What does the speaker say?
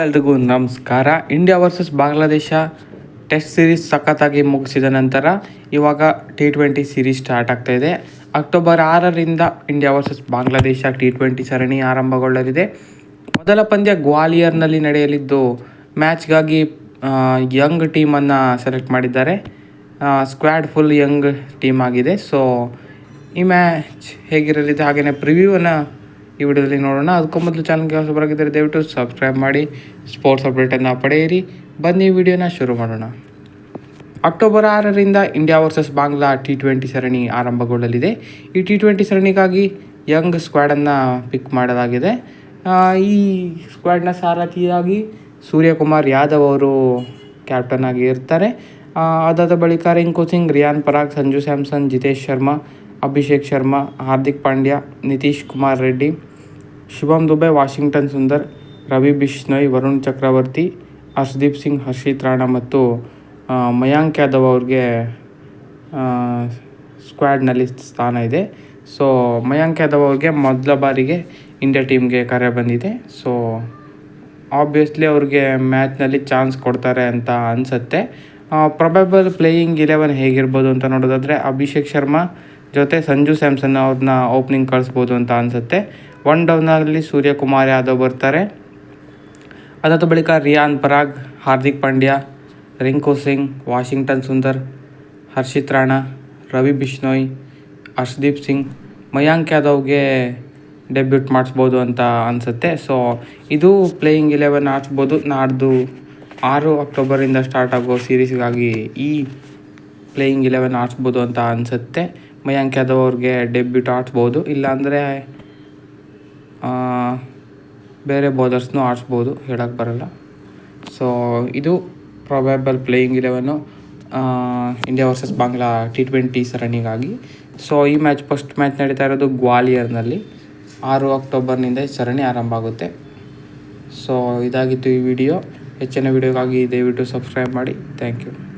ಎಲ್ರಿಗೂ ನಮಸ್ಕಾರ. India versus Bangladesh test series ಸಖತ್ತಾಗಿ ಮುಗಿಸಿದ ನಂತರ ಇವಾಗ ಟಿ ಟ್ವೆಂಟಿ ಸೀರೀಸ್ ಸ್ಟಾರ್ಟ್ ಆಗ್ತಾ ಇದೆ. ಅಕ್ಟೋಬರ್ ಆರರಿಂದ India versus Bangladesh T twenty ಸರಣಿ ಆರಂಭಗೊಳ್ಳಲಿದೆ. ಮೊದಲ ಪಂದ್ಯ ಗ್ವಾಲಿಯರ್ನಲ್ಲಿ ನಡೆಯಲಿದ್ದು, ಮ್ಯಾಚ್ಗಾಗಿ ಯಂಗ್ ಟೀಮನ್ನು ಸೆಲೆಕ್ಟ್ ಮಾಡಿದ್ದಾರೆ. ಸ್ಕ್ವಾಡ್ ಫುಲ್ ಯಂಗ್ ಟೀಮ್ ಆಗಿದೆ. ಸೊ, ಈ ಮ್ಯಾಚ್ ಹೇಗಿರಲಿದೆ ಹಾಗೆಯೇ ಪ್ರಿವ್ಯೂವನ್ನು ಈ ವಿಡಿಯೋದಲ್ಲಿ ನೋಡೋಣ. ಅದಕ್ಕೂ ಮೊದಲು ಚಾನಲ್ಗೆ ಹೊಸಬರಾಗಿದ್ದರೆ ದಯವಿಟ್ಟು ಸಬ್ಸ್ಕ್ರೈಬ್ ಮಾಡಿ ಸ್ಪೋರ್ಟ್ಸ್ ಅಪ್ಡೇಟನ್ನು ಪಡೆಯಿರಿ. ಬನ್ನಿ ವಿಡಿಯೋನ ಶುರು ಮಾಡೋಣ. ಅಕ್ಟೋಬರ್ ಆರರಿಂದ India versus Bangla T twenty ಸರಣಿ ಆರಂಭಗೊಳ್ಳಲಿದೆ. ಈ ಟಿ ಟ್ವೆಂಟಿ ಸರಣಿಗಾಗಿ ಯಂಗ್ ಸ್ಕ್ವಾಡನ್ನು ಪಿಕ್ ಮಾಡಲಾಗಿದೆ. ಈ ಸ್ಕ್ವಾಡ್ನ ಸಾರಥಿಯಾಗಿ ಸೂರ್ಯಕುಮಾರ್ ಯಾದವ್ ಅವರು ಕ್ಯಾಪ್ಟನ್ ಆಗಿ ಇರ್ತಾರೆ. ಅದಾದ ಬಳಿಕ ರಿಂಕು ಸಿಂಗ್, ರಿಯಾನ್ ಪರಾಗ್, ಸಂಜು ಸ್ಯಾಮ್ಸನ್, ಜಿತೇಶ್ ಶರ್ಮಾ, ಅಭಿಷೇಕ್ ಶರ್ಮಾ, ಹಾರ್ದಿಕ್ ಪಾಂಡ್ಯ, ನಿತೀಶ್ ಕುಮಾರ್ ರೆಡ್ಡಿ ಶುಭಮ್ ದುಬೆ, ವಾಷಿಂಗ್ಟನ್ ಸುಂದರ್, ರವಿ ಬಿಷ್ಣೋಯ್, ವರುಣ್ ಚಕ್ರವರ್ತಿ ಹರ್ಷದೀಪ್ ಸಿಂಗ್, ಹರ್ಷಿತ್ ರಾಣಾ ಮತ್ತು ಮಯಾಂಕ್ ಯಾದವ್ ಅವ್ರಿಗೆ ಸ್ಕ್ವಾಡ್ನಲ್ಲಿ ಸ್ಥಾನ ಇದೆ. ಸೊ, ಮಯಾಂಕ್ ಯಾದವ್ ಅವ್ರಿಗೆ ಮೊದಲ ಬಾರಿಗೆ ಇಂಡಿಯಾ ಟೀಮ್ಗೆ ಕರೆ ಬಂದಿದೆ. ಸೊ ಆಬ್ವಿಯಸ್ಲಿ ಅವ್ರಿಗೆ ಮ್ಯಾಚ್ನಲ್ಲಿ ಚಾನ್ಸ್ ಕೊಡ್ತಾರೆ ಅಂತ ಅನಿಸುತ್ತೆ. ಪ್ರೊಬೆಬಲ್ ಪ್ಲೇಯಿಂಗ್ ಇಲೆವೆನ್ ಹೇಗಿರ್ಬೋದು ಅಂತ ನೋಡೋದಾದರೆ, ಅಭಿಷೇಕ್ ಶರ್ಮಾ ಜೊತೆ ಸಂಜು ಸ್ಯಾಮ್ಸನ್ ಅವ್ರನ್ನ ಓಪನಿಂಗ್ ಕಳಿಸ್ಬೋದು ಅಂತ ಅನಿಸುತ್ತೆ. ಒನ್ ಡೌನಲ್ಲಿ ಸೂರ್ಯಕುಮಾರ್ ಯಾದವ್ ಬರ್ತಾರೆ. ಅದಾದ ಬಳಿಕ ರಿಯಾನ್ ಪರಾಗ್, ಹಾರ್ದಿಕ್ ಪಾಂಡ್ಯ, ರಿಂಕು ಸಿಂಗ್, ವಾಷಿಂಗ್ಟನ್ ಸುಂದರ್, ಹರ್ಷಿತ್ ರಾಣಾ, ರವಿ ಬಿಷ್ಣೋಯ್, ಹರ್ಷದೀಪ್ ಸಿಂಗ್, ಮಯಾಂಕ್ ಯಾದವ್ಗೆ ಡೆಬ್ಯೂಟ್ ಮಾಡಿಸ್ಬೋದು ಅಂತ ಅನಿಸುತ್ತೆ. ಸೊ ಇದು ಪ್ಲೇಯಿಂಗ್ ಇಲೆವೆನ್ ಆಡಿಸ್ಬೋದು. ನಾಡ್ದು ಆರು ಅಕ್ಟೋಬರಿಂದ ಸ್ಟಾರ್ಟ್ ಆಗೋ ಸೀರೀಸ್ಗಾಗಿ ಈ ಪ್ಲೇಯಿಂಗ್ ಇಲೆವೆನ್ ಆಡಿಸ್ಬೋದು ಅಂತ ಅನಿಸುತ್ತೆ. ಮಯಾಂಕ್ ಯಾದವ್ ಅವ್ರಿಗೆ ಡೆಬ್ಯೂಟ್ ಆಡಿಸ್ಬೋದು. ಇಲ್ಲಾಂದರೆ ಬೇರೆ ಬೌಲರ್ಸ್ನೂ ಆಡಿಸ್ಬೋದು ಹೇಳೋಕ್ಕೆ ಬರಲ್ಲ. ಸೊ ಇದು probable playing eleven India versus Bangla T twenty ಸರಣಿಗಾಗಿ. So ಈ ಮ್ಯಾಚ್ ಫಸ್ಟ್ ಮ್ಯಾಚ್ ನಡೀತಾ ಇರೋದು ಗ್ವಾಲಿಯರ್ನಲ್ಲಿ. ಆರು ಅಕ್ಟೋಬರ್ನಿಂದ ಈ ಸರಣಿ ಆರಂಭ ಆಗುತ್ತೆ. ಸೊ ಇದಾಗಿತ್ತು ಈ ವಿಡಿಯೋ ಹೆಚ್ಚಿನ ವಿಡಿಯೋಗಾಗಿ ದಯವಿಟ್ಟು ಸಬ್ಸ್ಕ್ರೈಬ್ ಮಾಡಿ. Thank you